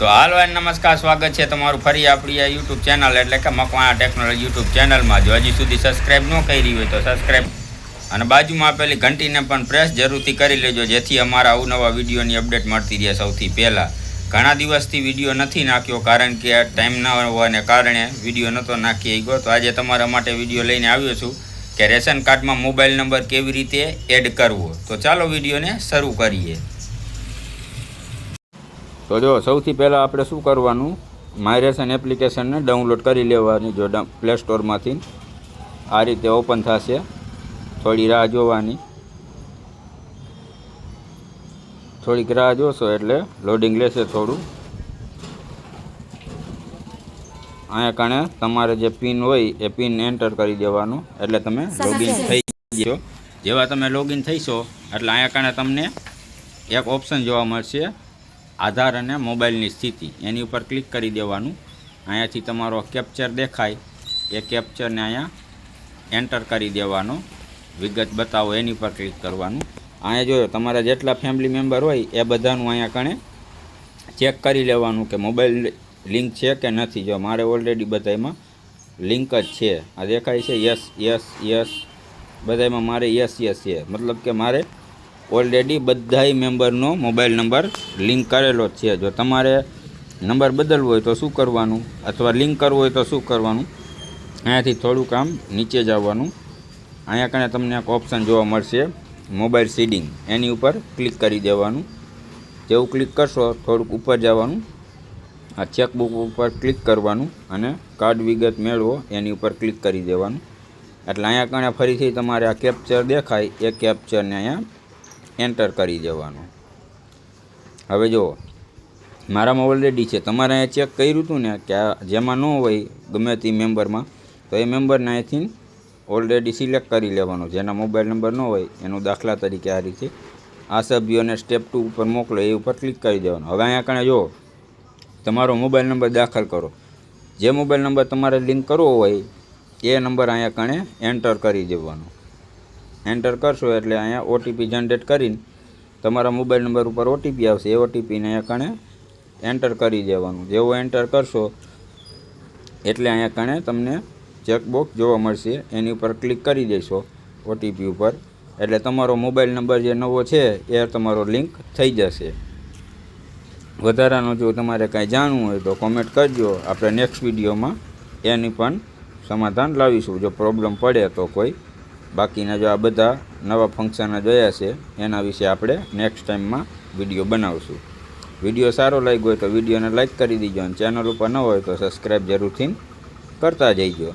તો હાલો અને નમસ્કાર, સ્વાગત છે તમારું ફરી આપણી આ યુટ્યુબ ચેનલ એટલે કે મકવાણા ટેકનોલોજી યુટ્યુબ ચેનલમાં જો હજી સુધી સબસ્ક્રાઈબ ન કરી હોય તો સબસ્ક્રાઈબ અને બાજુમાં આપેલી ઘંટીને પણ પ્રેસ જરૂરથી કરી લેજો, જેથી અમારા અવનવા વિડીયોની અપડેટ મળતી રહે સૌથી પહેલાં. ઘણા દિવસથી વીડિયો નથી નાખ્યો, કારણ કે ટાઈમ ન હોવાને કારણે વીડિયો નહોતો નાખી ગયો તો આજે તમારા માટે વીડિયો લઈને આવ્યો છું કે રેશન કાર્ડમાં મોબાઈલ નંબર કેવી રીતે એડ કરવો. તો ચાલો વિડીયોને શરૂ કરીએ. તો જો સૌથી પહેલાં આપણે શું કરવાનું? માયરેશન એપ્લિકેશનને ડાઉનલોડ કરી લેવાની જો પ્લે સ્ટોરમાંથી આ રીતે ઓપન થશે. થોડી રાહ જોવાની. થોડીક રાહ જોશો એટલે લોડિંગ લેશે થોડું. અહીંયા કાણે તમારે જે પિન હોય એ પિન એન્ટર કરી દેવાનું. એટલે તમે લોગિન થઈ જશો. જેવા તમે લોગિન થઈશો એટલે અહીંયા કાણે તમને એક ઓપ્શન જોવા મળશે. આધાર અને મોબાઈલની સ્થિતિ. એની ઉપર ક્લિક કરી દેવાનું. અહીંયાથી તમારો કેપ્ચર દેખાય. એ કેપ્ચરને અહીંયા એન્ટર કરી દેવાનો. વિગત બતાવો, એની પર ક્લિક કરવાનું. અહીંયા જોયો, તમારા જેટલા ફેમિલી મેમ્બર હોય, એ બધાનું અહીંયા કણે ચેક કરી લેવાનું કે મોબાઈલ લિંક છે કે નથી. જો મારે ઓલરેડી બધામાં લિંક જ છે. આ દેખાય છે યસ યસ યસ બધામાં મારે યસ યસ છે મતલબ કે મારે ઓલરેડી બધાય મેમ્બરનો મોબાઈલ નંબર લિંક કરેલો છે. જો તમારે નંબર બદલવો હોય તો શું કરવાનું? અથવા લિંક કરવો હોય તો શું કરવાનું? અહીંયાથી થોડુંક આમ નીચે જવાનું. અહીંયા કણે તમને એક ઓપ્શન જોવા મળશે, મોબાઈલ સીડિંગ. એની ઉપર ક્લિક કરી દેવાનું. જેવું ક્લિક કરશો થોડુંક ઉપર જવાનું. આ ચેકબુક ઉપર ક્લિક કરવાનું અને કાર્ડ વિગત મેળવો, એની ઉપર ક્લિક કરી દેવાનું. એટલે અહીંયા કણે ફરીથી તમારે આ કેપ્ચર દેખાય, એ કેપ્ચરને અહીંયા એન્ટર કરી દેવાનું. હવે જુઓ મારામાં ઓલરેડી છે. તમારે અહીંયા ચેક કર્યું હતું ને કે આ જેમાં ન હોય, ગમે તે મેમ્બરમાં તો એ મેમ્બરને અહીંથી ઓલરેડી સિલેક્ટ કરી લેવાનો. જેના મોબાઈલ નંબર ન હોય, એનું દાખલા તરીકે આ રીતે આ સભ્યોને સ્ટેપ ટુ ઉપર મોકલો, એ ઉપર ક્લિક કરી દેવાનો. હવે અહીંયા કણે જુઓ, તમારો મોબાઈલ નંબર દાખલ કરો. જે મોબાઈલ નંબર તમારે લિંક કરવો હોય, એ નંબર અહીંયા કણે એન્ટર કરી દેવાનો. એન્ટર કરશો એટલે અહીંયા ઓટીપી જનરેટ કરીને તમારા મોબાઈલ નંબર ઉપર ઓટીપી આવશે. એ ઓટીપીને અહીંયા કણે એન્ટર કરી દેવાનું. જેવો એન્ટર કરશો એટલે અહીંયા કણે તમને ચેકબોક્સ જોવા મળશે. એની ઉપર ક્લિક કરી દેશો ઓટીપી ઉપર. એટલે તમારો મોબાઈલ નંબર જે નવો છે, એ તમારો લિંક થઈ જશે. વધારાનું જો તમારે કાંઈ જાણવું હોય તો કોમેન્ટ કરજો. આપણે નેક્સ્ટ વિડીયોમાં એની પણ સમાધાન લાવીશું. જો પ્રોબ્લેમ પડે તો કોઈ બાકીના જો આ બધા નવા ફંક્શન જોયા છે, એના વિશે આપણે નેક્સ્ટ ટાઈમમાં વીડિયો બનાવશું. વીડિયો સારો લાગ્યો હોય તો વિડીયોને લાઇક કરી દીજો અને ચેનલ ઉપર ન હોય તો સબસ્ક્રાઈબ જરૂરથી કરતા જઈજો.